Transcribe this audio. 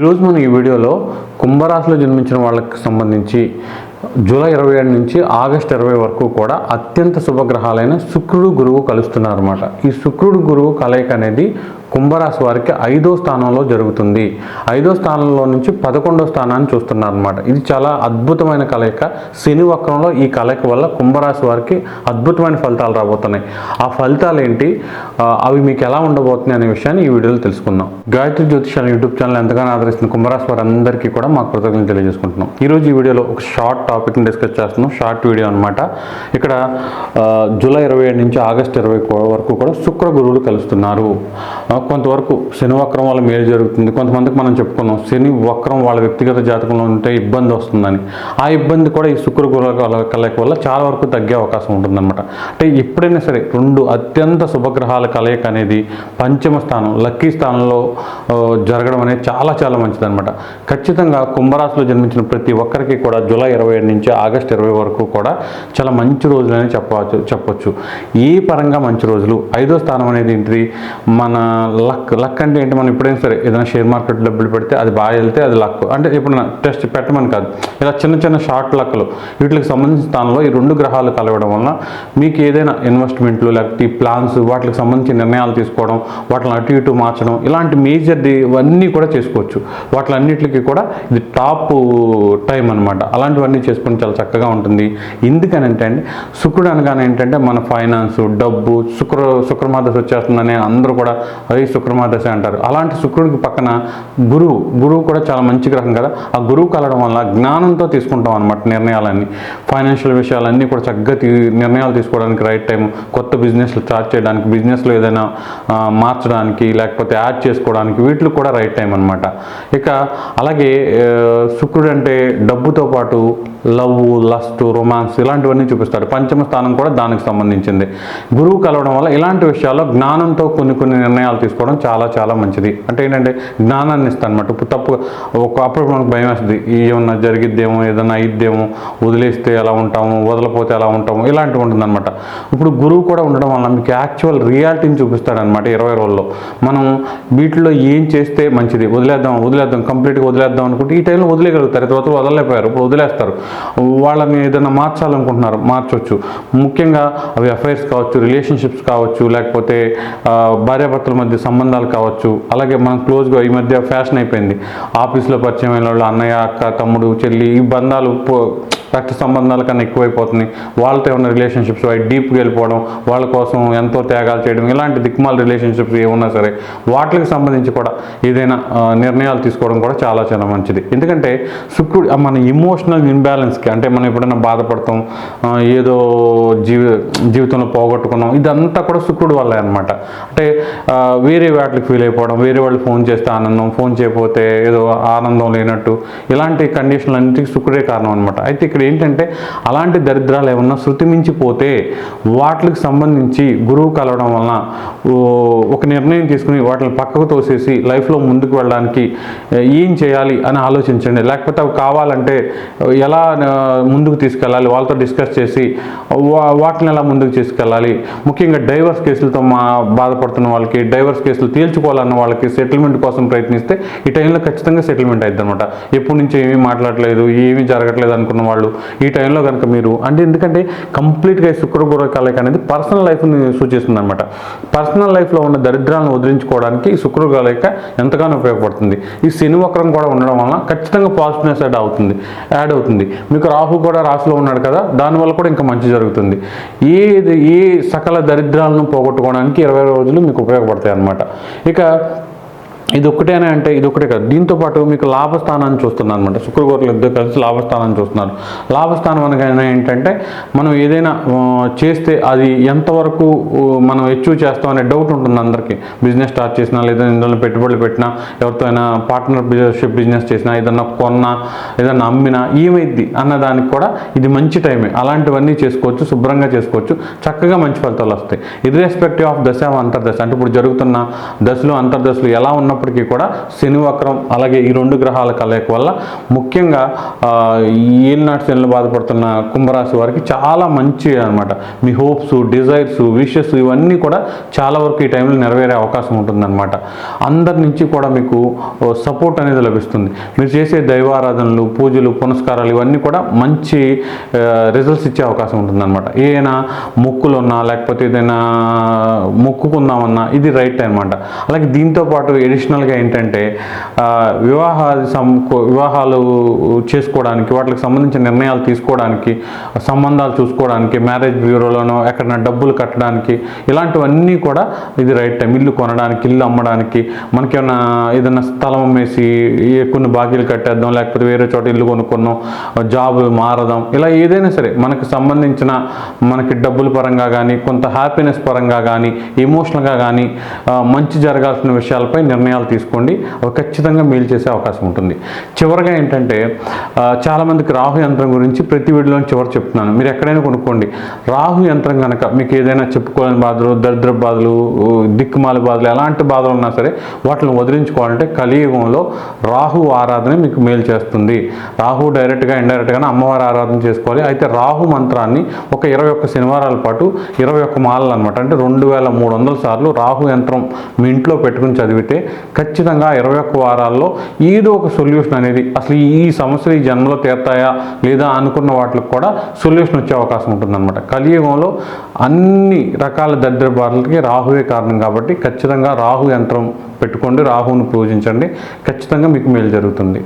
ఈరోజు మనం ఈ వీడియోలో కుంభరాశిలో జన్మించిన వాళ్ళకి సంబంధించి జూలై ఇరవై ఏడు నుంచి ఆగస్ట్ ఇరవై వరకు కూడా అత్యంత శుభగ్రహాలైన శుక్రుడు గురువు కలుస్తున్నారు అనమాట ఈ శుక్రుడు గురువు కలయిక అనేది కుంభరాశి వారికి ఐదో స్థానంలో జరుగుతుంది. ఐదో స్థానంలో నుంచి పదకొండో స్థానాన్ని చూస్తున్నారు అనమాట ఇది చాలా అద్భుతమైన కలయిక. శని వక్రంలో ఈ కలయిక వల్ల కుంభరాశి వారికి అద్భుతమైన ఫలితాలు రాబోతున్నాయి. ఆ ఫలితాలు ఏంటి అవి మీకు ఎలా ఉండబోతున్నాయి అనే విషయాన్ని ఈ వీడియోలో తెలుసుకుందాం. గాయత్రి జ్యోతిషాల యూట్యూబ్ ఛానల్ ఎంతగానో ఆదరిస్తున్న కుంభరాశి వారందరికీ కూడా మా కృతజ్ఞతలు తెలియజేసుకుంటున్నాం. ఈరోజు ఈ వీడియోలో ఒక షార్ట్ టాపిక్ని డిస్కస్ చేస్తున్నాం. షార్ట్ వీడియో అనమాట ఇక్కడ జూలై ఇరవై ఏడు నుంచి ఆగస్ట్ ఇరవై వరకు కూడా శుక్ర గురువులు కలుస్తున్నారు. కొంతవరకు శని వక్రం వల్ల మేలు జరుగుతుంది. కొంతమందికి మనం చెప్పుకున్నాం శని వక్రం వాళ్ళ వ్యక్తిగత జాతకంలో ఉంటే ఇబ్బంది వస్తుందని. ఆ ఇబ్బంది కూడా ఈ శుక్ర గుర కలయిక వల్ల చాలా వరకు తగ్గే అవకాశం ఉంటుందన్నమాట. అంటే ఎప్పుడైనా సరే రెండు అత్యంత శుభగ్రహాల కలయిక అనేది పంచమ స్థానం లక్కీ స్థానంలో జరగడం అనేది చాలా చాలా మంచిదన్నమాట. ఖచ్చితంగా కుంభరాశిలో జన్మించిన ప్రతి ఒక్కరికి కూడా జూలై ఇరవై ఏడు నుంచి ఆగస్ట్ ఇరవై వరకు కూడా చాలా మంచి రోజులని చెప్పవచ్చు చెప్పొచ్చు. ఈ పరంగా మంచి రోజులు. ఐదో స్థానం అనేది ఏంటిది? మన లక్ లక్ అంటే ఏంటి? మనం ఎప్పుడైనా సరే ఏదైనా షేర్ మార్కెట్ డబ్బులు పెడితే అది బాగా వెళ్తే అది లక్. అంటే ఇప్పుడు టెస్ట్ పెట్టమని కాదు. ఇలా చిన్న చిన్న షార్ట్ లక్లు వీటికి సంబంధించిన స్థానంలో ఈ రెండు గ్రహాలు కలవడం వలన మీకు ఏదైనా ఇన్వెస్ట్మెంట్లు లేకపోతే ప్లాన్స్ వాటికి సంబంధించి నిర్ణయాలు తీసుకోవడం వాటిని అటు ఇటు మార్చడం ఇలాంటి మేజర్ ఇవన్నీ కూడా చేసుకోవచ్చు. వాటిలన్నిటికీ కూడా ఇది టాప్ టైం అనమాట అలాంటివన్నీ చేసుకుని చాలా చక్కగా ఉంటుంది. ఎందుకనంటే అండి శుక్రుడు అనగానే ఏంటంటే మన ఫైనాన్స్ డబ్బు శుక్ర శుక్రమాదశ వచ్చేస్తుందని అందరూ కూడా అదే శుక్రమాదశ అంటారు. అలాంటి శుక్రుడికి పక్కన గురువు గురువు కూడా చాలా మంచి గ్రహం కదా. ఆ గురువు కలవడం వల్ల జ్ఞానంతో తీసుకుంటాం అనమాట నిర్ణయాలన్నీ. ఫైనాన్షియల్ విషయాలన్నీ కూడా చక్కగా నిర్ణయాలు తీసుకోవడానికి రైట్ టైం కొత్త బిజినెస్లు స్టార్ట్ చేయడానికి బిజినెస్లో ఏదైనా మార్చడానికి లేకపోతే యాడ్ చేసుకోవడానికి వీటికి కూడా రైట్ టైం అనమాట ఇక అలాగే శుక్రుడు అంటే డబ్బుతో పాటు లవ్ లస్ట్ రొమాన్స్ ఇలాంటివన్నీ చూపిస్తాడు. పంచమ స్థానం కూడా దానికి సంబంధించింది. గురువు కలవడం వల్ల ఇలాంటి విషయాల్లో జ్ఞానంతో కొన్ని కొన్ని నిర్ణయాలు తీసుకోవడం చాలా చాలా మంచిది. అంటే ఏంటంటే జ్ఞానాన్ని ఇస్తాను అనమాట ఇప్పుడు తప్పు ఒక అప్పుడు మనకు భయం వేస్తుంది. ఏమన్నా జరిగిద్దేమో ఏదైనా అయిద్దేమో వదిలేస్తే ఎలా ఉంటాము వదలపోతే ఎలా ఉంటాము ఇలాంటివి ఉంటుందన్నమాట ఇప్పుడు గురువు కూడా ఉండడం వల్ల మీకు యాక్చువల్ రియాలిటీని చూపిస్తాడనమాట ఇరవై రోజుల్లో. మనం వీటిలో ఏం చేస్తే మంచిది? వదిలేద్దాం వదిలేద్దాం కంప్లీట్గా వదిలేద్దాం అనుకుంటే ఈ టైంలో వదిలేయగలుగుతారు. తర్వాత వదలలేకపోయారు. ఇప్పుడు వదిలేస్తారు. వాళ్ళని ఏదైనా మార్చాలనుకుంటున్నారు మార్చొచ్చు. ముఖ్యంగా అవి అఫైర్స్ కావచ్చు రిలేషన్షిప్స్ కావచ్చు లేకపోతే భార్యాభర్తల మధ్య సంబంధాలు కావచ్చు అలాగే మనం క్లోజ్గా ఈ మధ్య ఫ్యాషన్ అయిపోయింది. ఆఫీస్లో పరిచయం అయిన వాళ్ళు అన్నయ్య అక్క తమ్ముడు చెల్లి ఈ బంధాలు రక్త సంబంధాల కన్నా ఎక్కువైపోతున్నాయి. వాళ్ళతో ఉన్న రిలేషన్షిప్స్ అవి డీప్గా వెళ్ళిపోవడం వాళ్ళ కోసం ఎంతో త్యాగాలు చేయడం ఇలాంటి దిక్మాల రిలేషన్షిప్స్ ఏమున్నా సరే వాటికి సంబంధించి కూడా ఏదైనా నిర్ణయాలు తీసుకోవడం కూడా చాలా చాలా మంచిది. ఎందుకంటే శుక్రుడు మన ఇమోషనల్ ఇన్బ్యాలెన్స్కి అంటే మనం ఎప్పుడైనా బాధపడతాం ఏదో జీవి జీవితంలో పోగొట్టుకున్నాం ఇదంతా కూడా శుక్రుడు వల్లే అనమాట అంటే వేరే వాటికి ఫీల్ అయిపోవడం వేరే వాళ్ళు ఫోన్ చేస్తే ఆనందం ఫోన్ చేయకపోతే ఏదో ఆనందం లేనట్టు ఇలాంటి కండిషన్లు అన్నిటికీ శుక్రుడే కారణం అనమాట అయితే ఇక్కడ ఏంటంటే అలాంటి దరిద్రాలు ఏమన్నా శృతి మించిపోతే వాటికి సంబంధించి గురువు కలవడం వలన ఒక నిర్ణయం తీసుకుని వాటిని పక్కకు తోసేసి లైఫ్లో ముందుకు వెళ్ళడానికి ఏం చేయాలి అని ఆలోచించండి. లేకపోతే అవి కావాలంటే ఎలా ముందుకు తీసుకెళ్ళాలి వాళ్ళతో డిస్కస్ చేసి వా- వాటిని ఎలా ముందుకు తీసుకెళ్ళాలి. ముఖ్యంగా డైవర్స్ కేసులతో మా బాధపడుతున్న వాళ్ళకి డైవర్స్ కేసులు తేల్చుకోవాలన్న వాళ్ళకి సెటిల్మెంట్ కోసం ప్రయత్నిస్తే ఈ టైంలో ఖచ్చితంగా సెటిల్మెంట్ అవుతుంది అనమాట ఎప్పటి నుంచి ఏమీ మాట్లాడలేదు ఏమీ జరగట్లేదు అనుకున్న వాళ్ళు ఈ టైంలో కనుక మీరు అంటే ఎందుకంటే కంప్లీట్గా శుక్ర గుర కలయిక అనేది పర్సనల్ లైఫ్ని సూచిస్తుంది అనమాట పర్సనల్ లైఫ్లో ఉన్న దరిద్రాలను వదిలించుకోవడానికి ఈ శుక్ర కలయిక ఎంతగానో ఉపయోగపడుతుంది. ఈ శని వక్రం కూడా ఉండడం వలన ఖచ్చితంగా పాజిటివ్నెస్ యాడ్ అవుతుంది యాడ్ అవుతుంది. మీకు రాహు కూడా రాశిలో ఉన్నాడు కదా దానివల్ల కూడా ఇంకా మంచి జరుగుతుంది. ఏది ఏ సకల దరిద్రాలను పోగొట్టుకోవడానికి ఇరవై రోజులు మీకు ఉపయోగపడతాయి అన్నమాట. ఇక ఇది ఒక్కటేనే అంటే ఇది ఒకటే కాదు. దీంతో పాటు మీకు లాభస్థానాన్ని చూస్తున్నాను అనమాట శుక్రగోరులు ఇద్దరు కలిసి లాభస్థానాన్ని చూస్తున్నారు. లాభస్థానం అనగానే ఏంటంటే మనం ఏదైనా చేస్తే అది ఎంతవరకు మనం అచీవ్ చేస్తాం అనే డౌట్ ఉంటుంది అందరికీ. బిజినెస్ స్టార్ట్ చేసినా లేదా ఇందులో పెట్టుబడులు పెట్టినా ఎవరితో అయినా పార్ట్నర్ బిజినెస్ బిజినెస్ చేసినా ఏదన్నా కొన్నా ఏదన్నా అమ్మినా ఏమైద్ది అన్న దానికి కూడా ఇది మంచి టైమే అలాంటివన్నీ చేసుకోవచ్చు శుభ్రంగా చేసుకోవచ్చు. చక్కగా మంచి ఫలితాలు వస్తాయి. ఇర్రెస్పెక్టివ్ ఆఫ్ దశ అంతర్దశ. అంటే ఇప్పుడు జరుగుతున్న దశలు అంతర్దశలు ఎలా ఉన్నప్పుడు ఉన్నప్పటికీ కూడా శని వక్రం అలాగే ఈ రెండు గ్రహాల కలయిక వల్ల ముఖ్యంగా ఈ ఏలినాటి శనులు బాధపడుతున్న కుంభరాశి వారికి చాలా మంచి అనమాట మీ హోప్స్ డిజైర్స్ విషెస్ ఇవన్నీ కూడా చాలా వరకు ఈ టైంలో నెరవేరే అవకాశం ఉంటుందన్నమాట. అందరి నుంచి కూడా మీకు సపోర్ట్ అనేది లభిస్తుంది. మీరు చేసే దైవారాధనలు పూజలు పునస్కారాలు ఇవన్నీ కూడా మంచి రిజల్ట్స్ ఇచ్చే అవకాశం ఉంటుందన్నమాట. ఏదైనా మొక్కులు ఉన్నా లేకపోతే ఏదైనా మొక్కుకుందామన్నా ఇది రైట్ అనమాట అలాగే దీంతో పాటు ఎడిషనల్గా ఏంటంటే వివాహ సం వివాహాలు చేసుకోవడానికి వాటికి సంబంధించిన నిర్ణయాలు తీసుకోవడానికి సంబంధాలు చూసుకోవడానికి మ్యారేజ్ బ్యూరోలోనో ఎక్కడైనా డబ్బులు కట్టడానికి ఇలాంటివన్నీ కూడా ఇది రైట్ టైం. ఇల్లు కొనడానికి ఇల్లు అమ్మడానికి మనకి ఏమైనా ఏదైనా స్థలం అమ్మేసి కొన్ని బాకీలు కట్టేద్దాం లేకపోతే వేరే చోట ఇల్లు కొనుక్కున్నాం జాబ్ మారదాం ఇలా ఏదైనా సరే మనకు సంబంధించిన మనకి డబ్బుల పరంగా కానీ కొంత హ్యాపీనెస్ పరంగా కానీ ఎమోషనల్గా కానీ మంచి జరగాల్సిన విషయాలపై నిర్ణయాలు తీసుకోండి. అవి ఖచ్చితంగా మేలు చేసే అవకాశం ఉంటుంది. చివరిగా ఏంటంటే చాలామందికి రాహు యంత్రం గురించి ప్రతి వీడియోలో చివరి చెప్తున్నాను. మీరు ఎక్కడైనా కొనుక్కోండి. రాహు యంత్రం కనుక మీకు ఏదైనా చెప్పుకోలేని బాధలు దరిద్ర బాధలు దిక్కుమాల బాధలు ఎలాంటి బాధలు ఉన్నా సరే వాటిని వదిలించుకోవాలంటే కలియుగంలో రాహు ఆరాధన మీకు మేలు చేస్తుంది. రాహు డైరెక్ట్గా ఇండైరెక్ట్గానే అమ్మవారి ఆరాధన చేసుకోవాలి. అయితే రాహు మంత్రాన్ని ఒక ఇరవై ఒక్క శనివారాల పాటు ఇరవై ఒక్క మాలలు అనమాట అంటే రెండు వేల మూడు వందల సార్లు రాహు యంత్రం మీ ఇంట్లో పెట్టుకుని చదివితే ఖచ్చితంగా ఇరవై ఒక్క వారాల్లో ఏదో ఒక సొల్యూషన్ అనేది అసలు ఈ సమస్యలు ఈ జన్మలో తీరుతాయా లేదా అనుకున్న వాటికి కూడా సొల్యూషన్ వచ్చే అవకాశం ఉంటుందన్నమాట. కలియుగంలో అన్ని రకాల దరిద్ర బాధలకి రాహువే కారణం కాబట్టి ఖచ్చితంగా రాహు యంత్రం పెట్టుకోండి రాహువును పూజించండి ఖచ్చితంగా మీకు మేలు జరుగుతుంది.